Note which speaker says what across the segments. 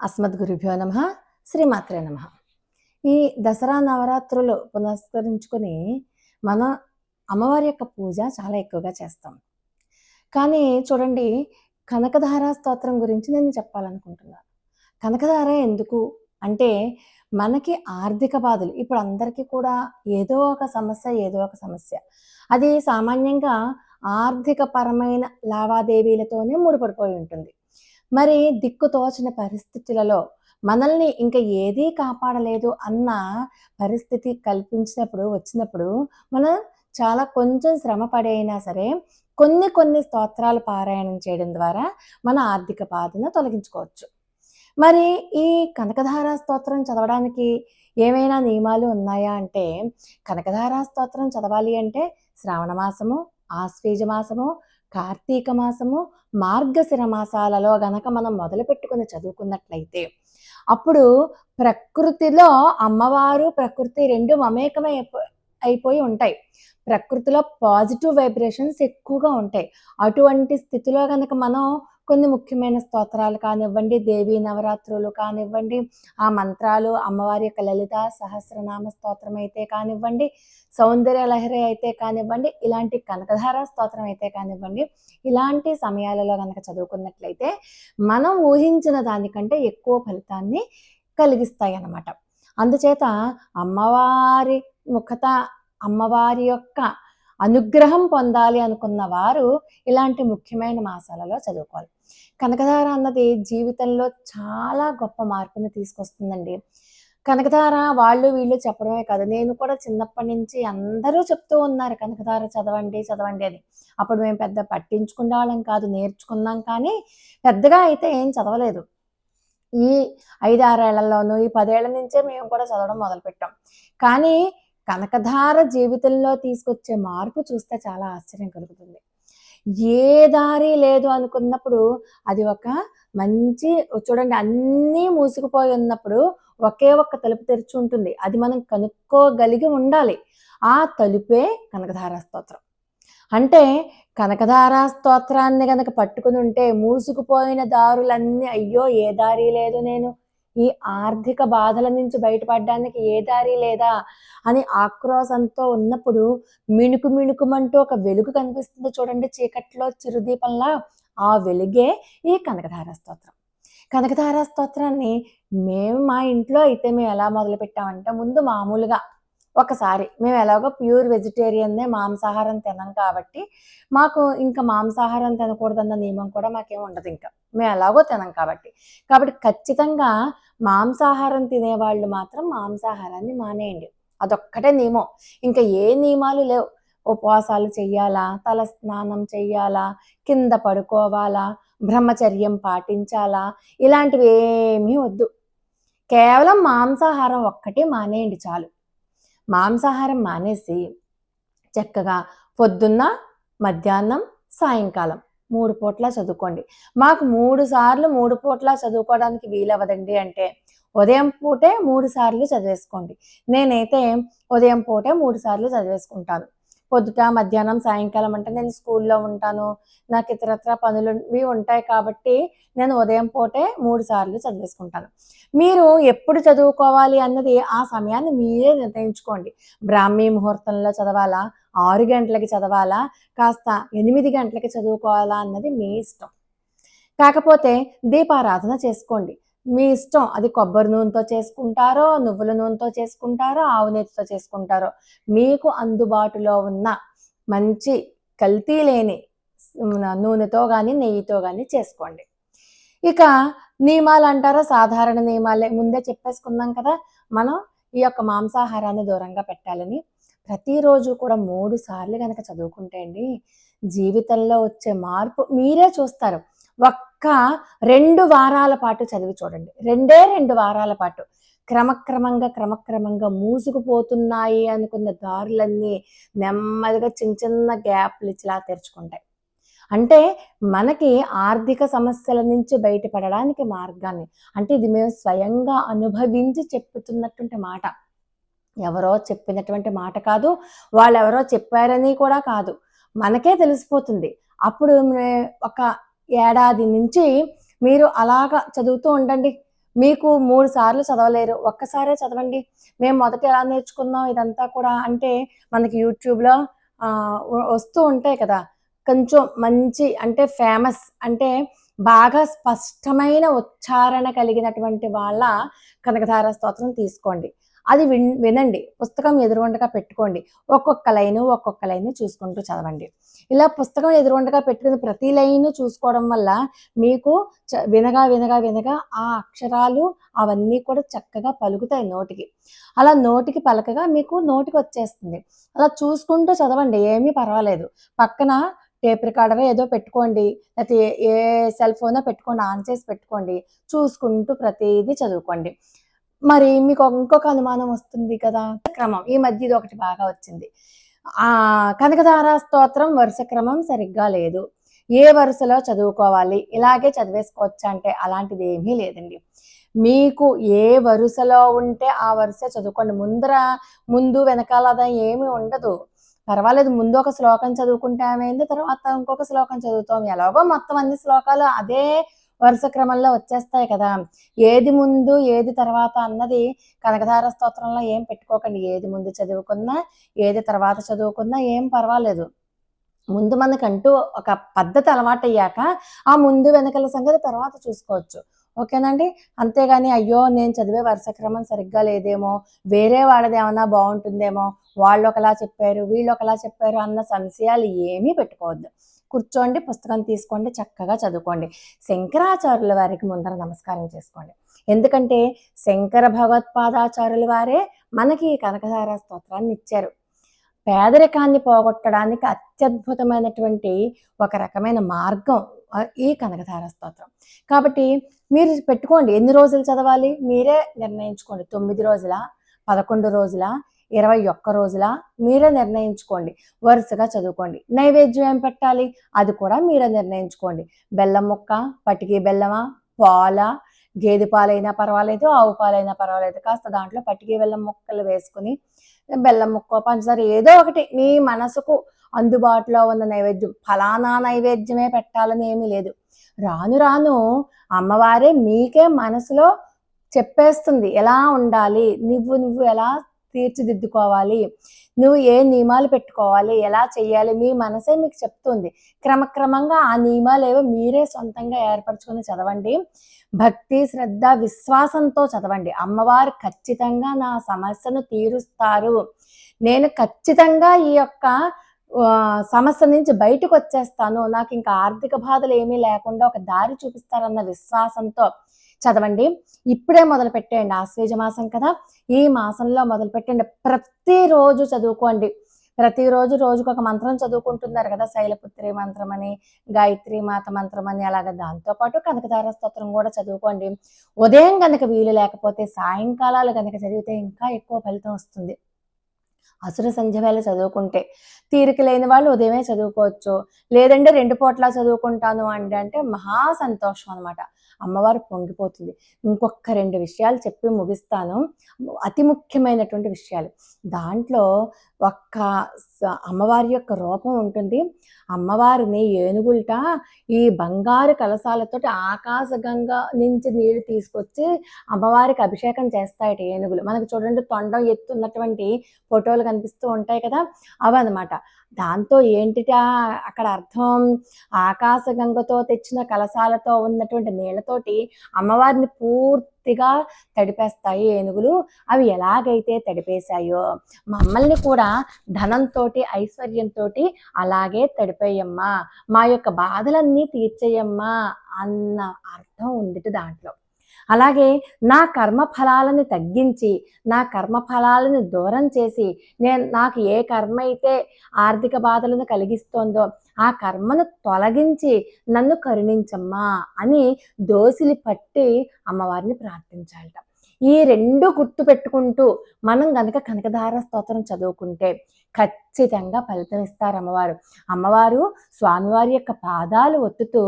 Speaker 1: అస్మద్గురుభ్యో నమ శ్రీమాత్రే నమ. ఈ దసరా నవరాత్రులు పునస్కరించుకొని మన అమ్మవారి యొక్క పూజ చాలా ఎక్కువగా చేస్తాం. కానీ చూడండి కనకధార స్తోత్రం గురించి నేను చెప్పాలనుకుంటున్నాను కనకధార ఎందుకు? అంటే మనకి ఆర్థిక బాధలు. ఇప్పుడు అందరికీ కూడా ఏదో ఒక సమస్య ఏదో ఒక సమస్య. అది సామాన్యంగా ఆర్థిక పరమైన లావాదేవీలతోనే ముడిపడిపోయి ఉంటుంది. మరి దిక్కు తోచిన పరిస్థితులలో మనల్ని ఇంకా ఏదీ కాపాడలేదు అన్న పరిస్థితి కల్పించినప్పుడు వచ్చినప్పుడు మనం చాలా కొంచెం శ్రమ పడైనా సరే కొన్ని కొన్ని స్తోత్రాలు పారాయణం చేయడం ద్వారా మన ఆర్థిక బాధను తొలగించుకోవచ్చు. మరి ఈ కనకధార స్తోత్రం చదవడానికి ఏమైనా నియమాలు ఉన్నాయా అంటే కనకధార స్తోత్రం చదవాలి అంటే శ్రావణ మాసము ఆశ్వేజ మాసము కార్తీక మాసము మార్గశిర మాసాలలో గనక మనం మొదలు పెట్టుకుని చదువుకున్నట్లయితే అప్పుడు ప్రకృతిలో అమ్మవారు ప్రకృతి రెండు మమేకమై అయిపోయి ఉంటాయి. ప్రకృతిలో పాజిటివ్ వైబ్రేషన్స్ ఎక్కువగా ఉంటాయి. అటువంటి స్థితిలో కనుక మనం కొన్ని ముఖ్యమైన స్తోత్రాలు కానివ్వండి దేవీ నవరాత్రులు కానివ్వండి ఆ మంత్రాలు అమ్మవారి యొక్క లలిత సహస్రనామ స్తోత్రం అయితే కానివ్వండి సౌందర్య లహరి అయితే కానివ్వండి ఇలాంటి కనకధార స్తోత్రం అయితే కానివ్వండి ఇలాంటి సమయాలలో కనుక చదువుకున్నట్లయితే మనం ఊహించిన దానికంటే ఎక్కువ ఫలితాన్ని కలిగిస్తాయి అన్నమాట. అందుచేత అమ్మవారి ముఖత అమ్మవారి యొక్క అనుగ్రహం పొందాలి అనుకున్న వారు ఇలాంటి ముఖ్యమైన మాసాలలో చదువుకోవాలి. కనకధార అన్నది జీవితంలో చాలా గొప్ప మార్పుని తీసుకొస్తుందండి. కనకధార వాళ్ళు వీళ్ళు చెప్పడమే కాదు నేను కూడా చిన్నప్పటి నుంచి అందరూ చెప్తూ ఉన్నారు కనకధార చదవండి చదవండి అని. అప్పుడు మేము పెద్ద పట్టించుకునే వాళ్ళం కాదు నేర్చుకున్నాం కానీ పెద్దగా అయితే ఏం చదవలేదు. ఈ ఐదు ఆరేళ్ళలోనూ ఈ పదేళ్ళ నుంచే మేము కూడా చదవడం మొదలుపెట్టాం. కానీ కనకధార జీవితంలో తీసుకొచ్చే మార్పు చూస్తే చాలా ఆశ్చర్యం కలుగుతుంది. ఏ దారి లేదు అనుకున్నప్పుడు అది ఒక మంచి చూడండి అన్నీ మూసుకుపోయి ఉన్నప్పుడు ఒకే ఒక్క తలుపు తెరిచి ఉంటుంది. అది మనం కనుక్కోగలిగి ఉండాలి. ఆ తలుపే కనకధార స్తోత్రం. అంటే కనకధార స్తోత్రాన్ని కనుక పట్టుకుని ఉంటే మూసుకుపోయిన దారులన్నీ అయ్యో ఏ దారి లేదు నేను ఈ ఆర్థిక బాధల నుంచి బయటపడడానికి ఏ దారి లేదా అని ఆక్రోశంతో ఉన్నప్పుడు మిణుకు మిణుకుమంటూ ఒక వెలుగు కనిపిస్తుంది చూడండి చీకట్లో చిరుదీపంలా ఆ వెలుగే ఈ కనకధార స్తోత్రం. కనకధార స్తోత్రాన్ని మేము మా ఇంట్లో అయితే మేము ఎలా మొదలు పెట్టామంటే ముందు మామూలుగా ఒకసారి. మేము ఎలాగో ప్యూర్ వెజిటేరియన్నే మాంసాహారం తినం కాబట్టి మాకు ఇంకా మాంసాహారం తినకూడదన్న నియమం కూడా మాకేం ఉండదు ఇంకా. మేము ఎలాగో తినం కాబట్టి. కాబట్టి ఖచ్చితంగా మాంసాహారం తినేవాళ్ళు మాత్రం మాంసాహారాన్ని మానేయండి. అదొక్కటే నియమం. ఇంకా ఏ నియమాలు లేవు. ఉపవాసాలు చెయ్యాలా? తల స్నానం చెయ్యాలా? కింద పడుకోవాలా? బ్రహ్మచర్యం పాటించాలా? ఇలాంటివి ఏమీ వద్దు. కేవలం మాంసాహారం ఒక్కటే మానేయండి చాలు. మాంసాహారం మానేసి చక్కగా పొద్దున్న మధ్యాహ్నం సాయంకాలం మూడు పూట్ల చదువుకోండి. మాకు మూడు సార్లు మూడు పూట్ల చదువుకోవడానికి వీలవదండి అంటే ఉదయం పూటే మూడు సార్లు చదివేసుకోండి. నేనైతే ఉదయం పూటే మూడు సార్లు చదివేసుకుంటాను. పొద్దుట మధ్యాహ్నం సాయంకాలం అంటే నేను స్కూల్లో ఉంటాను. నాకు ఇతరత్ర పనులు ఉంటాయి కాబట్టి నేను ఉదయం పూటే మూడు సార్లు చదివేసుకుంటాను. మీరు ఎప్పుడు చదువుకోవాలి అన్నది ఆ సమయాన్ని మీరే నిర్ణయించుకోండి. బ్రాహ్మీ ముహూర్తంలో చదవాలా? ఆరు గంటలకి చదవాలా? కాస్త ఎనిమిది గంటలకి చదువుకోవాలా అన్నది మీ ఇష్టం. కాకపోతే దీపారాధన చేసుకోండి. మీ ఇష్టం. అది కొబ్బరి నూనెతో చేసుకుంటారో నువ్వుల నూనెతో చేసుకుంటారో ఆవు నెయ్యితో చేసుకుంటారో. మీకు అందుబాటులో ఉన్న మంచి కల్తీ లేని నూనెతో కానీ నెయ్యితో కానీ చేసుకోండి. ఇక నియమాలు అంటారా? సాధారణ నియమాలే. ముందే చెప్పేసుకున్నాం కదా మనం ఈ యొక్క మాంసాహారాన్ని దూరంగా పెట్టాలని. ప్రతిరోజు కూడా మూడు సార్లు కనుక చదువుకుంటే అండి జీవితంలో వచ్చే మార్పు మీరే చూస్తారు. ఒక్క రెండు వారాల పాటు చదివి చూడండి. రెండే రెండు వారాల పాటు. క్రమక్రమంగా క్రమక్రమంగా మూసుకుపోతున్నాయి అనుకున్న దారులన్నీ నెమ్మదిగా చిన్న చిన్న గ్యాప్లు ఇచ్చిలా తెరుచుకుంటాయి. అంటే మనకి ఆర్థిక సమస్యల నుంచి బయటపడడానికి మార్గాన్ని అంటే ఇది మేము స్వయంగా అనుభవించి చెప్పుతున్నటువంటి మాట. ఎవరో చెప్పినటువంటి మాట కాదు వాళ్ళు ఎవరో చెప్పారని కూడా కాదు. మనకే తెలిసిపోతుంది. అప్పుడు ఒక ఏడాది నుంచి మీరు అలాగా చదువుతూ ఉండండి. మీకు మూడు సార్లు చదవలేరు. ఒక్కసారే చదవండి. మేము మొదట ఎలా నేర్చుకున్నాం ఇదంతా కూడా అంటే మనకి యూట్యూబ్లో వస్తూ ఉంటాయి కదా. కొంచెం మంచి అంటే ఫేమస్ అంటే బాగా స్పష్టమైన ఉచ్చారణ కలిగినటువంటి వాళ్ళ కనకధార స్తోత్రం తీసుకోండి. అది విన్ వినండి. పుస్తకం ఎదురుగుండగా పెట్టుకోండి. ఒక్కొక్క లైను ఒక్కొక్క లైను చూసుకుంటూ చదవండి. ఇలా పుస్తకం ఎదురుగుండగా పెట్టుకుని ప్రతి లైను చూసుకోవడం వల్ల మీకు చ- వినగా వినగా వినగా ఆ అక్షరాలు అవన్నీ కూడా చక్కగా పలుకుతాయి నోటికి. అలా నోటికి పలకగా మీకు నోటికి వచ్చేస్తుంది. అలా చూసుకుంటూ చదవండి. ఏమీ పర్వాలేదు. పక్కన టేప్ రికార్డర్ ఏదో పెట్టుకోండి. లేకపోతే ఏ- ఏ సెల్ ఫోనో పెట్టుకోండి. ఆన్ చేసి పెట్టుకోండి. చూసుకుంటూ ప్రతిదీ చదువుకోండి. మరి మీకు ఇంకొక అనుమానం వస్తుంది కదా? క్రమం. ఈ మధ్య ఇది ఒకటి బాగా వచ్చింది. ఆ కనకధార స్తోత్రం వరుస క్రమం సరిగ్గా లేదు. ఏ వరుసలో చదువుకోవాలి? ఇలాగే చదివేసుకోవచ్చా అంటే అలాంటిది ఏమీ లేదండి. మీకు ఏ వరుసలో ఉంటే ఆ వరుస చదువుకోండి. ముందర ముందు వెనకాల ఏమీ ఉండదు. పర్వాలేదు ముందు ఒక శ్లోకం చదువుకుంటే ఏమైంది తర్వాత ఇంకొక శ్లోకం చదువుతాం. ఎలాగో మొత్తం అన్ని శ్లోకాలు అదే వరుస క్రమంలో వచ్చేస్తాయి కదా. ఏది ముందు ఏది తర్వాత అన్నది కనకధార స్తోత్రంలో ఏం పెట్టుకోకండి. ఏది ముందు చదువుకున్నా ఏది తర్వాత చదువుకున్నా ఏం పర్వాలేదు. ముందు మనకంటూ ఒక పద్ధతి అలవాటు అయ్యాక ఆ ముందు వెనకల సంగతి తర్వాత చూసుకోవచ్చు. ఓకేనండి? అంతేగాని అయ్యో నేను చదివే వరుస క్రమం సరిగ్గా లేదేమో వేరే వాళ్ళది ఏమైనా బాగుంటుందేమో వాళ్ళు ఒకలా చెప్పారు వీళ్ళు ఒకలా చెప్పారు అన్న సంశయాలు ఏమీ పెట్టుకోవద్దు. కూర్చోండి పుస్తకం తీసుకోండి చక్కగా చదువుకోండి. శంకరాచార్యుల వారికి ముందర నమస్కారం చేసుకోండి. ఎందుకంటే శంకర భగవత్పాదాచార్యుల వారే మనకి ఈ కనకధార స్తోత్రాన్ని ఇచ్చారు. పేదరికాన్ని పోగొట్టడానికి అత్యద్భుతమైనటువంటి ఒక రకమైన మార్గం ఈ కనకధార స్తోత్రం. కాబట్టి మీరు పెట్టుకోండి ఎన్ని రోజులు చదవాలి? మీరే నిర్ణయించుకోండి. తొమ్మిది రోజుల? పదకొండు రోజుల? ఇరవై ఒక్క రోజుల మీరే నిర్ణయించుకోండి. వరుసగా చదువుకోండి. నైవేద్యం ఏం పెట్టాలి? అది కూడా మీరే నిర్ణయించుకోండి. బెల్లం ముక్క పటికి బెల్లమా పాల గేదె పాలైనా పర్వాలేదు ఆవు పాలైనా పర్వాలేదు. కాస్త దాంట్లో పటికి బెల్లం ముక్కలు వేసుకుని బెల్లం ముక్క పంచదార ఏదో ఒకటి మీ మనసుకు అందుబాటులో ఉన్న నైవేద్యం. ఫలానా నైవేద్యమే పెట్టాలని ఏమీ లేదు. రాను రాను అమ్మవారే మీకే మనసులో చెప్పేస్తుంది. ఎలా ఉండాలి? నువ్వు నువ్వు ఎలా తీర్చిదిద్దుకోవాలి. నువ్వు ఏ నియమాలు పెట్టుకోవాలి? ఎలా చేయాలి మీ మనసే మీకు చెప్తుంది. క్రమక్రమంగా ఆ నియమాలు ఏవో మీరే సొంతంగా ఏర్పరచుకొని చదవండి. భక్తి శ్రద్ధ విశ్వాసంతో చదవండి. అమ్మవారు ఖచ్చితంగా నా సమస్యను తీరుస్తారు. నేను ఖచ్చితంగా ఈ యొక్క సమస్య నుంచి బయటకు వచ్చేస్తాను నాకు ఇంకా ఆర్థిక బాధలు ఏమీ లేకుండా ఒక దారి చూపిస్తారన్న విశ్వాసంతో చదవండి. ఇప్పుడే మొదలు పెట్టేయండి ఆశ్వేజ మాసం కదా. ఈ మాసంలో మొదలు పెట్టండి ప్రతిరోజు చదువుకోండి. ప్రతిరోజు రోజుకు ఒక మంత్రం చదువుకుంటున్నారు కదా. శైలపుత్రి మంత్రం అని గాయత్రి మాత మంత్రం అని అలాగ దాంతోపాటు కనకధార స్తోత్రం కూడా చదువుకోండి. ఉదయం కనుక వీలు లేకపోతే సాయంకాలాలు కనుక చదివితే ఇంకా ఎక్కువ ఫలితం వస్తుంది. అసుర సంధ్య వేళ చదువుకుంటే తీరిక లేని వాళ్ళు ఉదయమే చదువుకోవచ్చు. లేదంటే రెండు పూట్ల చదువుకుంటాను అంటే అంటే మహా సంతోషం అనమాట అమ్మవారు పొంగిపోతుంది. ఇంకొక రెండు విషయాలు చెప్పి ముగిస్తాను. అతి ముఖ్యమైనటువంటి విషయాలు. దాంట్లో ఒక్క అమ్మవారి యొక్క రూపం ఉంటుంది. అమ్మవారిని ఏనుగుల్ట ఈ బంగారు కలశాలతోటి ఆకాశగంగా నుంచి నీళ్ళు తీసుకొచ్చి అమ్మవారికి అభిషేకం చేస్తాయట ఏనుగులు. మనకు చూడండి తొండం ఎత్తున్నటువంటి ఫోటోలు కనిపిస్తూ ఉంటాయి కదా అవన్నమాట. దాంతో ఏంటిట అక్కడ అర్థం? ఆకాశగంగతో తెచ్చిన కలశాలతో ఉన్నటువంటి నీళ్ళతోటి అమ్మవారిని పూర్తి పూర్తిగా తడిపేస్తాయి ఏనుగులు. అవి ఎలాగైతే తడిపేశాయో మమ్మల్ని కూడా ధనంతో ఐశ్వర్యంతో అలాగే తడిపేయమ్మా. మా యొక్క బాధలన్నీ తీర్చేయమ్మా అన్న అర్థం ఉంది దాంట్లో. అలాగే నా కర్మ ఫలాలని తగ్గించి నా కర్మ ఫలాలను దూరం చేసి నేను నాకు ఏ కర్మ అయితే ఆర్థిక బాధలను కలిగిస్తోందో ఆ కర్మను తొలగించి నన్ను కరుణించమ్మా అని దోసిలి పట్టి అమ్మవారిని ప్రార్థించాలట. ఈ రెండు గుర్తు పెట్టుకుంటూ మనం గనక కనకధార స్తోత్రం చదువుకుంటే ఖచ్చితంగా ఫలితం ఇస్తారు అమ్మవారు. అమ్మవారు స్వామివారి యొక్క పాదాలు ఒత్తుతూ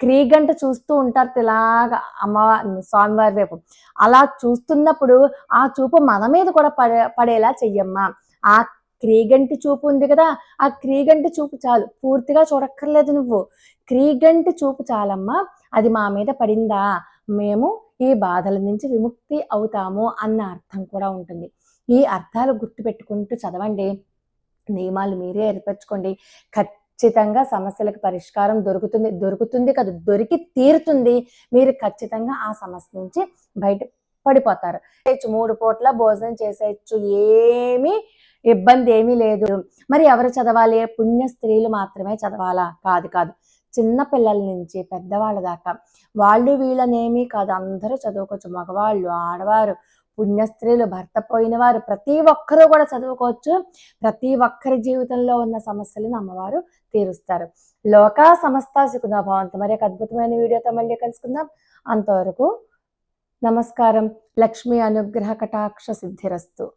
Speaker 1: క్రీగంట చూస్తూ ఉంటారు ఇలాగా అమ్మవారి స్వామివారి వైపు. అలా చూస్తున్నప్పుడు ఆ చూపు మన మీద కూడా పడే పడేలా చెయ్యమ్మా. ఆ క్రీగంటి చూపు ఉంది కదా ఆ క్రీగంటి చూపు చాలు. పూర్తిగా చూడక్కర్లేదు నువ్వు. క్రీగంటి చూపు చాలమ్మా అది మా మీద పడిందా? మేము ఈ బాధల నుంచి విముక్తి అవుతాము అన్న అర్థం కూడా ఉంటుంది. ఈ అర్థాలు గుర్తుపెట్టుకుంటూ చదవండి. నియమాలు మీరే ఏర్పరచుకోండి. ఖచ్చితంగా ఖచ్చితంగా సమస్యలకు పరిష్కారం దొరుకుతుంది. దొరుకుతుంది కదా దొరికి తీరుతుంది. మీరు ఖచ్చితంగా ఆ సమస్య నుంచి బయట పడిపోతారు. మూడు పూట్ల భోజనం చేసేయచ్చు. ఏమీ ఇబ్బంది ఏమీ లేదు. మరి ఎవరు చదవాలి? పుణ్య స్త్రీలు మాత్రమే చదవాలా? కాదు కాదు. చిన్న పిల్లల నుంచి పెద్దవాళ్ళ దాకా. వాళ్ళు వీళ్ళనేమీ కాదు. అందరూ చదువుకోవచ్చు. మగవాళ్ళు ఆడవారు పుణ్య స్త్రీలు భర్త పోయిన వారు ప్రతి ఒక్కరూ కూడా చదువుకోవచ్చు. ప్రతి ఒక్కరి జీవితంలో ఉన్న సమస్యలను అమ్మవారు తీరుస్తారు. లోక సమస్త సుఖినో భవంతు మరి ఒక అద్భుతమైన వీడియోతో మళ్ళీ కలుసుకుందాం. అంతవరకు నమస్కారం. లక్ష్మీ అనుగ్రహ కటాక్ష సిద్ధిరస్తు.